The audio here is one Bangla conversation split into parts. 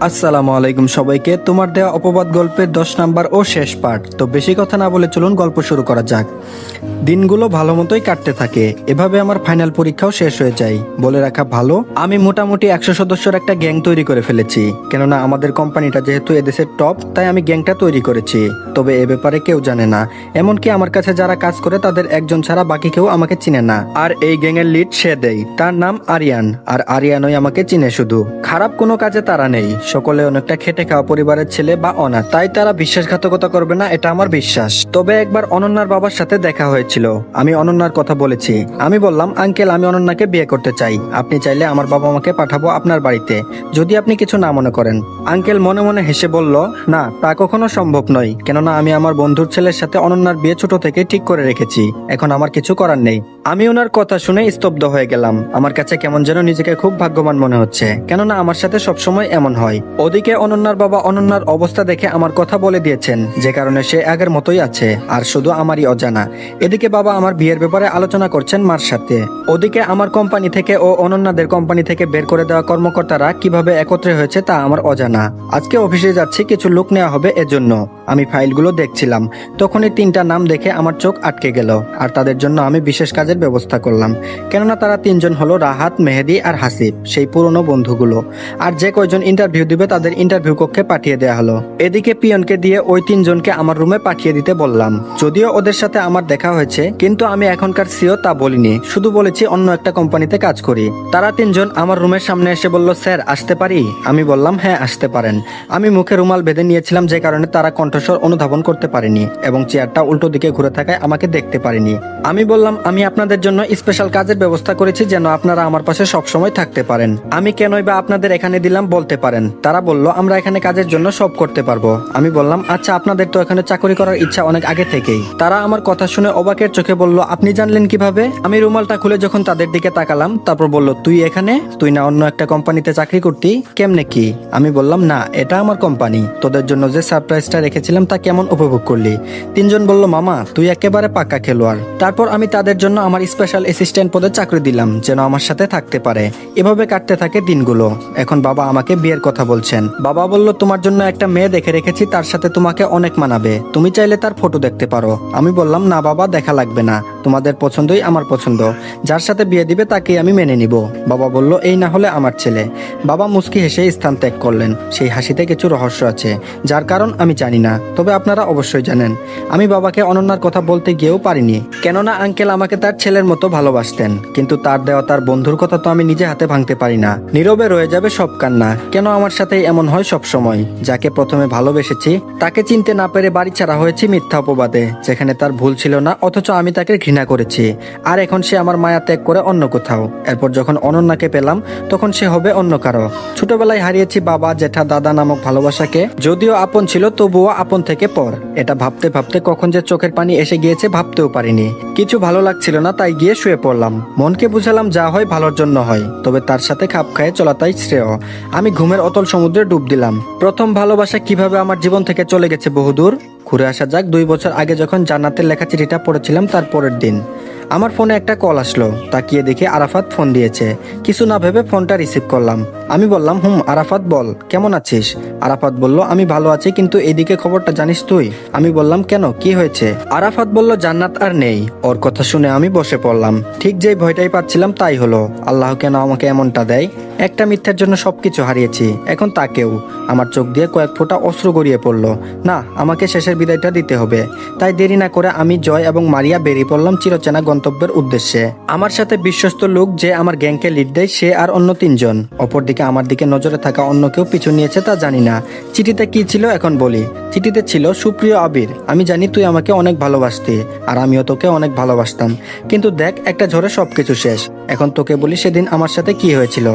আসসালামু আলাইকুম সবাইকে। তোমার দেওয়া অপবাদ গল্পের দশ নাম্বার ও শেষ পার্ট তো বেশি কথা না বলে চলুন গল্প শুরু করা যাক। দিনগুলো ভালো মতোই কাটতে থাকে। এভাবে আমার ফাইনাল পরীক্ষাও শেষ হয়ে যায়। বলে রাখা ভালো, আমি মোটামুটি একশো সদস্যর একটা গ্যাং তৈরি করে ফেলেছি। কেননা আমাদের কোম্পানিটা যেহেতু এদেশের টপ, তাই আমি গ্যাংটা তৈরি করেছি। তবে এ ব্যাপারে কেউ জানে না। এমনকি আমার কাছে যারা কাজ করে, তাদের একজন ছাড়া বাকি কেউ আমাকে চিনে না। আর এই গ্যাংয়ের লিড সে দেয় তার নাম আরিয়ান। আর আরিয়ানই আমাকে চিনে শুধু। খারাপ কোনো কাজে তারা নেই। সকলে অনেকটা খেটে খাওয়া পরিবারের ছেলে বা অনাথ। তাই তারা বিশ্বাসঘাতকতা করবে না, এটা আমার বিশ্বাস। তবে একবার অনন্যার বাবার সাথে দেখা হয়েছিল। আমি অনন্যার কথা বলেছি। আমি বললাম, আঙ্কেল, আমি অনন্যাকে বিয়ে করতে চাই। আপনি চাইলে আমার বাবা আমাকে পাঠাবো আপনার বাড়িতে, যদি আপনি কিছু না মনে করেন। আঙ্কেল মনে মনে হেসে বলল, না, তা কখনো সম্ভব নয়। কেননা আমি আমার বন্ধুর ছেলের সাথে অনন্যার বিয়ে ছোট থেকে ঠিক করে রেখেছি। এখন আমার কিছু করার নেই। আমি ওনার কথা শুনে স্তব্ধ হয়ে গেলাম। আমার কাছে কেমন যেন নিজেকে খুব ভাগ্যবান মনে হচ্ছে। কেননা আমার সাথে সবসময় এমন হয়। ওদিকে অনন্যার বাবা অনন্যার অবস্থা দেখে আমার কথা বলে দিয়েছেন, যে কারণে সে আগের মতোই আছে, আর শুধু আমারই অজানা। এদিকে বাবা আমার বিয়ের ব্যাপারে আলোচনা করছেন মার সাথে। ওদিকে আমার কোম্পানি থেকে ও অনন্যাদের কোম্পানি থেকে বের করে দেওয়া কর্মকর্তারা কীভাবে একত্রে হয়েছে তা আমার অজানা। আজকে অফিসে যাচ্ছি, কিছু লোক নেওয়া হবে এজন্য। আমি ফাইলগুলো দেখছিলাম। তখনই তিনটা নাম দেখে আমার চোখ আটকে গেল। আর তাদের জন্য আমি বিশেষ কাজের ব্যবস্থা করলাম। কেননা তারা তিনজন হলো রাহাত, মেহেদি আর হাসিব, সেই পুরনো বন্ধুগুলো। আর যে কয়জন ইন্টারভিউ দিবে তাদের ইন্টারভিউ কক্ষে পাঠিয়ে দেওয়া হলো। এদিকে পিয়নকে দিয়ে ওই তিনজনকে আমার রুমে পাঠিয়ে দিতে বললাম। যদিও ওদের সাথে আমার দেখা হয়েছে, কিন্তু আমি এখনকার সিও তা বলিনি। শুধু বলেছি অন্য একটা কোম্পানিতে কাজ করি। তারা তিনজন আমার রুমের সামনে এসে বলল, স্যার, আসতে পারি? আমি বললাম হ্যাঁ আসতে পারেন। আমি মুখে রুমাল বেঁধে নিয়েছিলাম, যে কারণে তারা কণ্ঠস্বর অনুধাবন করতে পারেনি এবং চেয়ারটা উল্টো দিকে ঘুরে থাকায় আমাকে দেখতে পারেনি। আমি বললাম, আমি আপনাদের জন্য স্পেশাল কাজের ব্যবস্থা করেছি যেন আপনারা আমার পাশে সবসময় থাকতে পারেন। আমি কেনই বা আপনাদের এখানে দিলাম বলতে পারেন। তারা বলল, আমরা এখানে কাজের জন্য সব করতে পারব। আমি বললাম আচ্ছা আপনাদের তো এখানে চাকরি করার ইচ্ছা অনেক আগে থেকেই। তারা আমার কথা শুনে অবাকের চোখে বলল, আপনি জানলেন কীভাবে? আমি রুমালটা খুলে যখন তাদের দিকে তাকালাম, তারপর বলল, তুই এখানে? তুই না অন্য একটা কোম্পানিতে চাকরি করতি? কেমনে কি? আমি বললাম, না, এটা আমার কোম্পানি। তোদের জন্য যে সারপ্রাইজটা রেখেছিলাম তা কেমন উপভোগ করলি? তিনজন বলল, মামা, তুই একেবারে পাক্কা খেলোয়াড়। তারপর আমি তাদের জন্য আমার স্পেশাল অ্যাসিস্ট্যান্ট পদে চাকরি দিলাম, যেন আমার সাথে থাকতে পারে। এভাবে কাটতে থাকে দিনগুলো। এখন বাবা আমাকে বিয়ের কথা বলছেন। বাবা বলল, তোমার জন্য একটা মেয়ে দেখে রেখেছি, তার সাথে তোমাকে অনেক মানাবে। তুমি চাইলে তার ফটো দেখতে পারো। আমি বললাম, না বাবা, দেখা লাগবে না। তোমাদের পছন্দই আমার পছন্দ। যার সাথে বিয়ে দিবে, তাকেই আমি মেনে নিব। বাবা বলল, এই না হলে আমার ছেলে। বাবা মুস্কি হেসে স্থান ত্যাগ করলেন। সেই হাসিতে কিছু রহস্য আছে, যার কারণ আমি জানি না, তবে আপনারা অবশ্যই জানেন। আমি বাবাকে অনন্যার কথা বলতে গিয়েও পারিনি। কেননা আঙ্কেল আমাকে তার ছেলের মতো ভালোবাসতেন, কিন্তু তার দেওয়া তার বন্ধুর কথা তো আমি নিজে হাতে ভাঙতে পারি না। নীরবে রয়ে যাবে সব কান্না। কেন আমার সাথে এমন হয় সব সময় যাকে প্রথমে ভালোবেসেছি, তাকে চিনতে না পেরে বাড়ি ছাড়া হয়েছে মিথ্যা অপবাদে, যেখানে তার ভুল ছিল না, অথচ আমি তাকে ঘৃণা করেছি। আর এখন সে আমার মায়া ত্যাগ করে অন্য কোথাও। এরপর যখন অনন্যাকে পেলাম, তখন সে হবে অন্য কারও। ছোটবেলায় হারিয়েছি বাবা, জেঠা, দাদা নামক ভালোবাসাকে। যদিও আপন ছিল, তবুও আপন থেকে পর। এটা ভাবতে ভাবতে কখন যে চোখের পানি এসে গিয়েছে ভাবতেও পারিনি। কিছু ভালো লাগছিল না তাই গিয়ে শুয়ে পড়লাম। মনকে বুঝালাম যা হয় ভালোর জন্য হয়, তবে তার সাথে খাপ খায়ে চলাতাই শ্রেয়। আমি ঘুমের অতল সমুদ্রে ডুব দিলাম। প্রথম ভালোবাসা কীভাবে আমার জীবন থেকে চলে গেছে বহুদূর? ঘুরে আসা যাক, দুই বছর আগে যখন জান্নাতের লেখা চিঠিটা পড়েছিলাম তার পরের দিন। আমার ফোনে একটা কল আসলো। তাকিয়ে দেখে আরাফাত ফোন দিয়েছে। কিছু না ভেবে ফোনটা রিসিভ করলাম। আমি বললাম, হুম, আরাফাত বল, কেমন আছিস? আরাফাত বলল, আমি ভালো আছি, কিন্তু এদিকে খবরটা জানিস তুই? আমি বললাম, কেন? কি হয়েছে? আরাফাত বলল, জান্নাত আর নেই। ওর কথা শুনে আমি বসে পড়লাম। ঠিক যেই ভয়টাই পাচ্ছিলাম তাই হলো। আল্লাহ কেন আমাকে এমনটা দেয়? একটা মিথ্যার জন্য সবকিছু হারিয়েছি। এখন তাকেও আমার চোখ দিয়ে কয়েক ফোঁটা অস্ত্র গড়িয়ে পড়ল। না, আমাকে শেষের বিদায়টা দিতে হবে। তাই দেরি না করে আমি জয় এবং মারিয়া বেরিয়ে পড়লাম চিরচেনা গন্তব্যের উদ্দেশ্যে। আমার সাথে বিশ্বস্ত লোক যে আমার গ্যাংকে লিড দেয়, সে আর অন্য তিনজন। অপরদিকে আমার দিকে নজরে থাকা অন্য কেউ পিছু নিয়েছে তা জানি না। চিঠিতে কি ছিল এখন বলি। চিঠিতে ছিল, সুপ্রিয় আবির, আমি জানি তুই আমাকে অনেক ভালোবাসতি, আর আমিও তোকে অনেক ভালোবাসতাম। কিন্তু দেখ, একটা ঝড়ে সবকিছু শেষ। এখন তোকে বলি, সেদিন আমার সাথে কি হয়েছিল?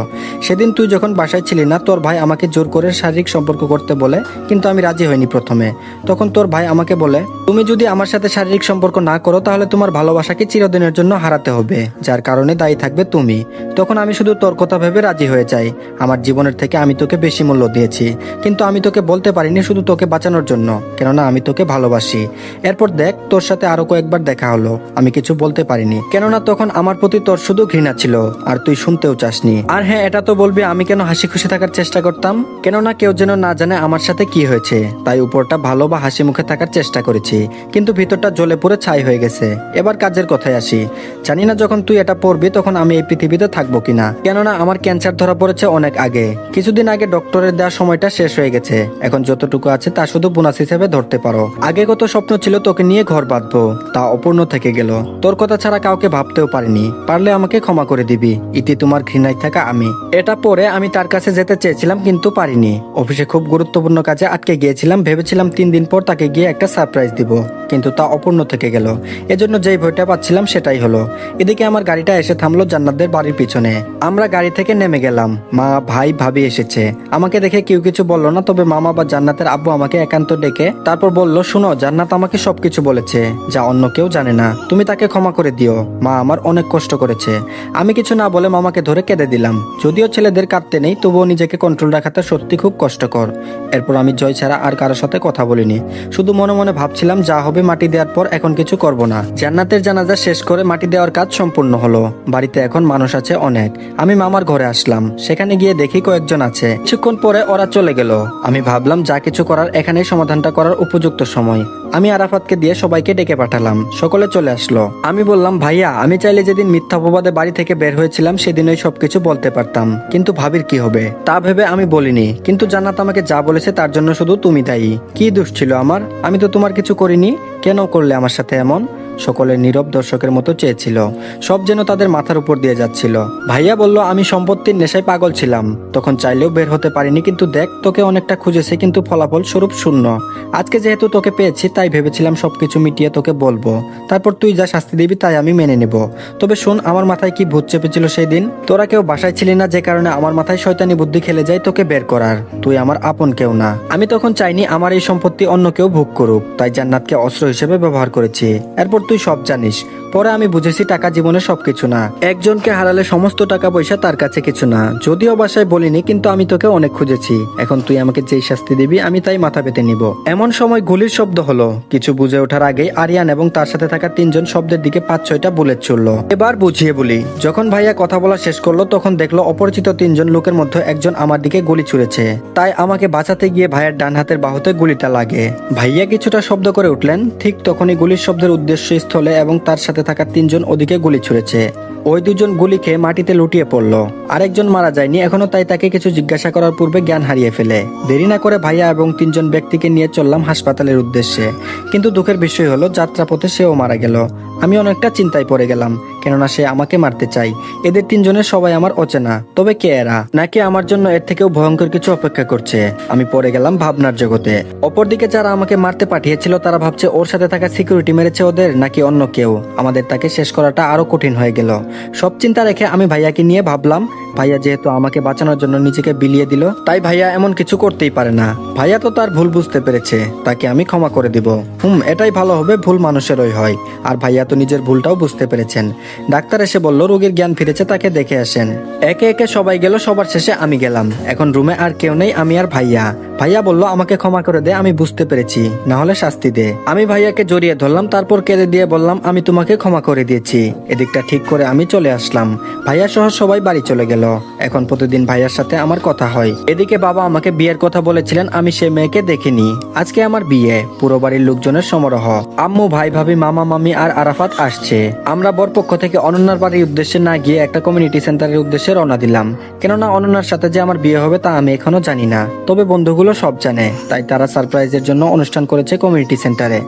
সেদিন তুই যখন বাসায় ছিলি না, তোর ভাই আমাকে জোর করে শারীরিক সম্পর্ক করতে বলে, কিন্তু আমি রাজি হইনি প্রথমে। তখন তোর ভাই আমাকে বলে, তুমি যদি আমার সাথে শারীরিক সম্পর্ক না করো, তাহলে তোমার ভালোবাসাকে চিরদিন চিরদিনের জন্য হারাতে হবে, যার কারণে দায়ী থাকবে তুমি। তখন আমি শুধু তোর কথা ভেবে রাজি হয়ে যাই। আমার জীবনের থেকে আমি তোকে বেশি মূল্য দিয়েছি, কিন্তু আমি তোকে বলতে পারিনি শুধু তোকে বাঁচানোর জন্য, কেননা আমি তোকে ভালোবাসি। এরপর দেখ, তোর সাথে আরও কয়েকবার দেখা হলো। আমি কিছু বলতে পারিনি, কেননা তখন আমার প্রতি তোর শুধু ঘৃণা ছিল, আর তুই শুনতেও চাসনি। আর হ্যাঁ এটা তো বলবি, আমি কেন হাসি খুশি থাকার চেষ্টা করতাম? কেননা কেউ যেন না জানে আমার সাথে কি হয়েছে, তাই উপরটা ভালো বা হাসি মুখে থাকার চেষ্টা করেছি, কিন্তু ভিতরটা জ্বলে পুরো ছাই হয়ে গেছে। এবার কাজের কথায় আসি। জানি না যখন তুই এটা পড়বি তখন আমি এই পৃথিবীতে থাকব কিনা। কেননা আমার ক্যান্সার ধরা পড়েছে অনেক আগে। কিছুদিন আগে ডক্টরের দেওয়ার সময়টা শেষ হয়ে গেছে। এখন যতটুকু আছে তা শুধু বোনাস হিসেবে ধরতে পারো। আগে কত স্বপ্ন ছিল তোকে নিয়ে ঘর বাঁধবো। তা অপূর্ণ থেকে গেল। তোর কথা ছাড়া কাউকে ভাবতেও পারিনি। পারলে আমাকে ক্ষমা করে দিবি। ইতি তোমার ঘৃণায় থাকা আমি। এটা পরে আমি তার কাছে যেতে চেয়েছিলাম কিন্তু পারিনি। অফিসে খুব গুরুত্বপূর্ণ কাজে আটকে গিয়েছিলাম, ভেবেছিলাম তিন দিন পর তাকে গিয়ে একটা সারপ্রাইজ দিব। কিন্তু তা অপূর্ণ থেকে গেল। এজন্য যেই ভয়টা পাচ্ছিলাম সেটাই হলো। এদিকে আমার গাড়িটা এসে থামলো জান্নাতদের বাড়ির পিছনে। আমরা গাড়ি থেকে নেমে গেলাম। মা, ভাই, ভাবি এসেছে। আমাকে দেখে কেউ কিছু বলল না, তবে মামা বা জান্নাতের আব্বু আমাকে একান্ত ডেকে তারপর বলল, শুনো, জান্নাত আমাকে সবকিছু বলেছে, যা অন্য কেউ জানে না। তুমি তাকে ক্ষমা করে দিও। মা আমার অনেক কষ্ট করেছে। আমি কিছু না বলে মামাকে ধরে কেঁদে দিলাম। যদিও ছেলেদের কাঁদতে নেই, তবুও নিজেকে কন্ট্রোল রাখাটা সত্যি খুব কষ্টকর। এরপর আমি জয় ছাড়া আর কারোর সাথে কথা বলিনি। শুধু মনে মনে ভাবছিলাম, যা হবে মাটি দেওয়ার পর এখন কিছু করব না। জান্নাতের জানাজা শেষ করে মাটি দেওয়ার কাজ সম্পূর্ণ হলো। বাড়িতে এখন মানুষ আছে অনেক। আমি মামার ঘরে আসলাম। সেখানে গিয়ে দেখি কয়েকজন আছে। কিছুক্ষণ পরে ওরা চলে গেল। আমি ভাবলাম, যা কিছু করার এখানেই সমাধানটা করার উপযুক্ত সময়। আমি আরাফাতকে দিয়ে সবাইকে ডেকে পাঠালাম। সকলে চলে আসলো। আমি বললাম, ভাইয়া, আমি চাইলে যেদিন মিথ্যা অপবাদে বাড়ি থেকে বের হয়েছিলাম সেদিন ওই সবকিছু বলতে পারতাম। কিন্তু ভাবির কি হবে? তা ভেবে আমি বলিনি। কিন্তু জান্নাত আমাকে যা বলেছে তার জন্য শুধু তুমি দায়ী। কি দোষ ছিল আমার? আমি তো তোমার কিছু করিনি। কেন করলে আমার সাথে এমন? সকলের নীরব দর্শকের মতো চেয়েছিল। সব যেন তাদের মাথার উপর দিয়ে যাচ্ছিল। ভাইয়া বলল, আমি সম্পত্তির নেশায় পাগল ছিলাম। তখন চাইলেও বের হতে পারিনি, কিন্তু দেখ, তোকে অনেকটা খুঁজেছে, কিন্তু ফলাফল স্বরূপ শূন্য। আজকে যেহেতু তোকে পেয়েছি, তাই ভেবেছিলাম সবকিছু মিটিয়ে তোকে বলব। তারপর তুই যা শাস্তি দিবি, তাই আমি মেনে নেব। তবে শোন, আমার মাথায় কি ভূত চেপেছিল সেই দিন? তোরা কেউ বাসায় ছিলি না, যে কারণে আমার মাথায় শয়তানি বুদ্ধি খেলে যায় তোকে বের করার। তুই আমার আপন কেউ না। আমি তখন চাইনি আমার এই সম্পত্তি অন্য কেউ ভোগ করুক। তাই জান্নাতকে অস্ত্র হিসেবে ব্যবহার করেছি। এরপর তুই সব জানিস। পরে আমি বুঝেছি টাকা জীবনে সবকিছু না। একজনকে হারালে সমস্ত টাকা পয়সা তার কাছে কিছু না। যদিও বাসায় বলিনি, কিন্তু আমি তোকে অনেক খুঁজেছি। এখন তুই আমাকে যেই শাস্তি দিবি, আমি তাই মাথা পেতে নিব। এমন সময় গুলির শব্দ হলো। কিছু বুঝে ওঠার আগেই আরিয়ান এবং তার সাথে থাকা তিনজন শব্দের দিকে পাঁচ ছয়টা বুলেট ছুড়ল। এবার বুঝিয়ে বলি, যখন ভাইয়া কথা বলা শেষ করল, তখন দেখল অপরিচিত তিনজন লোকের মধ্যে একজন আমার দিকে গুলি ছুড়েছে। তাই আমাকে বাঁচাতে গিয়ে ভাইয়ার ডান হাতের বাহুতে গুলিটা লাগে। ভাইয়া কিছুটা শব্দ করে উঠলেন। ঠিক তখনই গুলির শব্দের উদ্দেশ্য স্থলে এবং তার সাথে থাকা তিনজন ওদিকে গুলি ছুড়েছে। ওই দুজন গুলি খেয়ে মাটিতে লুটিয়ে পড়ল। আরেকজন মারা যায়নি, এখনও তাই তাকে কিছু জিজ্ঞাসা করার পূর্বে জ্ঞান হারিয়ে ফেলে। দেরি না করে ভাইয়া এবং তিনজন ব্যক্তিকে নিয়ে চললাম হাসপাতালের উদ্দেশ্যে। কিন্তু দুঃখের বিষয় হলো, যাত্রাপথে সেও মারা গেল। আমি অনেকটা চিন্তায় পড়ে গেলাম, কেননা সে আমাকে মারতে চাই। এদের তিনজনের সবাই আমার অচেনা, তবে কে এরা? নাকি আমার জন্য এর থেকেও ভয়ঙ্কর কিছু অপেক্ষা করছে? আমি পড়ে গেলাম ভাবনার জগতে। অপরদিকে যারা আমাকে মারতে পাঠিয়েছিল, তারা ভাবছে ওর সাথে থাকা সিকিউরিটি মেরেছে ওদের, নাকি অন্য কেউ? আমাদের তাকে শেষ করাটা আরও কঠিন হয়ে গেল। সব চিন্তা রেখে আমি ভাইয়াকে নিয়ে ভাবলাম ভাইয়া যেহেতু আমাকে বাঁচানোর জন্য নিজেকে বিলিয়ে দিল, তাই ভাইয়া এমন কিছু করতেই পারে না। ভাইয়া তো তার ভুল বুঝতে পেরেছে, তাকে আমি ক্ষমা করে দিব। হুম, এটাই ভালো হবে, ভুল মানুষেরই হয়। আর ভাইয়া তো নিজের ভুলটাও বুঝতে পেরেছেন। ডাক্তার এসে বলল, রোগীর জ্ঞান ফিরেছে, তাকে দেখে আসেন। একে একে সবাই গেল, সবার শেষে আমি গেলাম। এখন রুমে আর কেউ নেই, আমি আর ভাইয়া। ভাইয়া বলল, আমাকে ক্ষমা করে দে, আমি বুঝতে পেরেছি। না হলে শাস্তি দে। আমি ভাইয়াকে জড়িয়ে ধরলাম, তারপর কেঁদে দিয়ে বললাম, আমি তোমাকে ক্ষমা করে দিয়েছি। এদিকটা ঠিক করে আমি চলে আসলাম। ভাইয়া সহ সবাই বাড়ি চলে গেল। এখন প্রতিদিন ভাইয়ার সাথে আমার কথা হয়। এদিকে বাবা আমাকে বিয়ের কথা বলেছিলেন, আমি সে মেয়েকে দেখিনি। আজকে আমার বিয়ে, পুরো বাড়ির লোকজনের সমারোহ। আম্মু, ভাই, ভাবি, মামা, মামি আর আরাফাত আসছে। আমরা বরপক্ষ থেকে অনন্যার বাড়ির উদ্দেশ্যে না গিয়ে একটা কমিউনিটি সেন্টারের উদ্দেশ্যে রওনা দিলাম। কেননা অনন্যার সাথে যে আমার বিয়ে হবে তা আমি এখনও জানি না। তবে বন্ধুগুলো সব জানে, তাই তারা সারপ্রাইজের জন্য অনুষ্ঠান করেছে কমিউনিটি সেন্টারে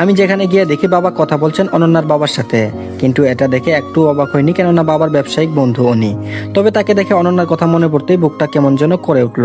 আমি যেখানে গিয়ে দেখি বাবা কথা বলছেন অনন্যার বাবার সাথে। কিন্তু এটা দেখে একটু অবাক হয়নি কেননা বাবার ব্যবসায়িক বন্ধু উনি। তবে তাকে তাকে দেখে অনন্যার কথা মনে পড়তেই বুকটা কেমন যেন করে উঠল।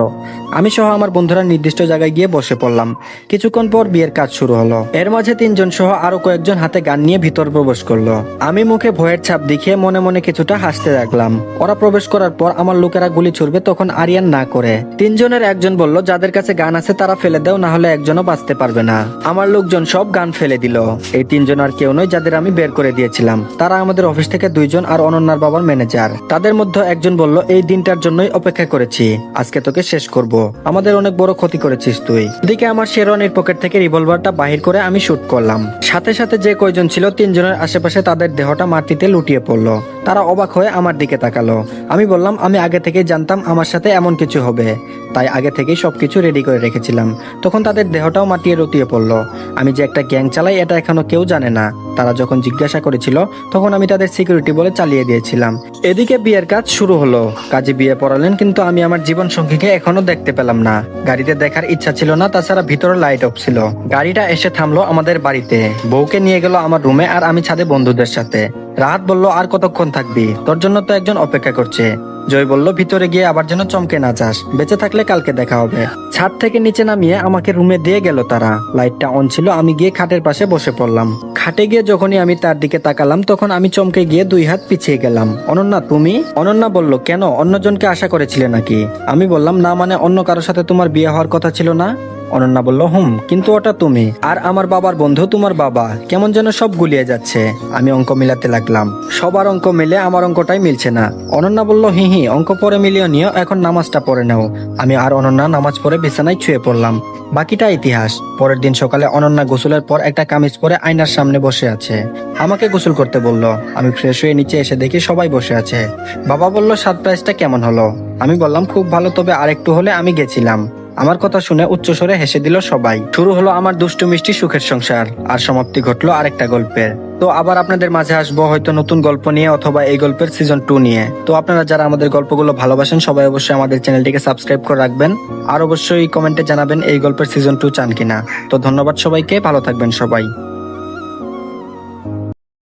আমি সহ আমার বন্ধুরা নির্দিষ্ট জায়গায় গিয়ে বসে পড়লাম। কিছুক্ষণ পর বিয়ের কাজ শুরু হলো। এর মাঝে তিনজন সহ আরও কয়েকজন হাতে গান নিয়ে ভিতর প্রবেশ করল। আমি মুখে ভয়ের ছাপ দেখিয়ে মনে মনে কিছুটা হাসতে লাগলাম। ওরা প্রবেশ করার পর আমার লোকেরা গুলি ছুড়বে তখন আরিয়ান না করে। তিনজনের একজন বলল, যাদের কাছে গান আছে তারা ফেলে দাও না হলে একজনও বাঁচতে পারবে না। আমার লোকজন সব গান ফেলে দিল। এই তিনজন আর কেউ নয় যাদের আমি বের করে দিয়েছিলাম। তারা আমাদের অফিস থেকে দুইজন আর অনন্যার বাবার ম্যানেজার। তাদের মধ্যে একজন বলল এই দিনটার জন্যই অপেক্ষা করেছি। আজকে তোকে শেষ করব। আমাদের অনেক বড় ক্ষতি করেছিস তুই। এদিকে আমার শেরওয়ানির পকেট থেকে রিভলভারটা বাহির করে আমি শুট করলাম। সাথে সাথে যে কয়জন ছিল তিনজনের আশেপাশে তাদের দেহটা মাটিতে লুটিয়ে পড়ল। তারা অবাক হয়ে আমার দিকে তাকালো। আমি বললাম, আমি আগে থেকেই জানতাম আমার সাথে এমন কিছু হবে। তাই আগে থেকেই সবকিছু রেডি করে রেখেছিলাম। তখন তাদের দেহটাও মাটিয়ে রতিয়ে পড়ল। আমি যে একটা গ্যাং চালাই, এটা এখনও কেউ জানে না। তারা যখন জিজ্ঞাসা করেছিল, তখন আমি তাদের সিকিউরিটি বলে চালিয়ে দিয়েছিলাম। এদিকে বিয়ের কাজ শুরু হলো। কাজে বিয়ে পড়ালেন, কিন্তু আমি আমার জীবন সঙ্গীকে এখনও দেখতে পেলাম না। গাড়িতে দেখার ইচ্ছা ছিল না, তাছাড়া ভিতরে লাইট অফ ছিল। গাড়িটা এসে থামলো আমাদের বাড়িতে। বউকে নিয়ে গেল আমার রুমে আর আমি ছাদে বন্ধুদের সাথে। রাত বলল, আর কতক্ষণ থাকবি? তোর জন্য তো একজন অপেক্ষা করছে। জয় বলল, ভিতরে গিয়ে আবার যেন চমকে না যাস। বেঁচে থাকলে কালকে দেখা হবে। ছাদ থেকে নিচে নামিয়ে আমাকে রুমে দিয়ে গেল তারা। লাইটটা অন ছিল, আমি গিয়ে খাটের পাশে বসে পড়লাম। খাটে গিয়ে যখনই আমি তার দিকে তাকালাম, তখন আমি চমকে গিয়ে দুই হাত পিছিয়ে গেলাম। অনন্যা, তুমি? অনন্যা বলল, কেন? অন্যজনকে আশা করেছিলে নাকি? আমি বললাম, না মানে অন্য কারোর সাথে তোমার বিয়ে হওয়ার কথা ছিল না? অনন্যা বলল, হুম, কিন্তু ওটা তুমি। আর আমার বাবার বন্ধু তোমার বাবা। কেমন যেন সব গুলিয়ে যাচ্ছে। আমি অঙ্ক মিলাতে লাগলাম। সবার অঙ্ক মিলে আমার অঙ্কটাই মিলছে না। অনন্যা বলল, হি হি, অঙ্ক পরে মিলিয়ে নিও, এখন নামাজটা পড়ে নাও। আমি আর অনন্যা নামাজ পড়ে বিছানায় ছুঁয়ে পড়লাম। বাকিটা ইতিহাস। পরের দিন সকালে অনন্যা গোসলের পর একটা কামিজ পরে আয়নার সামনে বসে আছে। আমাকে গোসল করতে বলল। আমি ফ্রেশ হয়ে নিচে এসে দেখি সবাই বসে আছে। বাবা বলল, সারপ্রাইজটা কেমন হলো? আমি বললাম, খুব ভালো, তবে আরেকটু হলে আমি গেছিলাম। আমার কথা শুনে উচ্চস্বরে হেসে দিল সবাই। শুরু হলো আমার দুষ্টু মিষ্টি সুখের সংসার, আর সমাপ্তি ঘটলো আরেকটা গল্পের। তো আবার আপনাদের মাঝে আসব হয়তো নতুন গল্প নিয়ে অথবা এই গল্পের সিজন টু নিয়ে। তো আপনারা যারা আমাদের গল্পগুলো ভালোবাসেন, সবাই অবশ্যই আমাদের চ্যানেলটিকে সাবস্ক্রাইব করে রাখবেন। আর অবশ্যই কমেন্টে জানাবেন এই গল্পের সিজন টু চান কিনা। তো ধন্যবাদ সবাইকে, ভালো থাকবেন সবাই।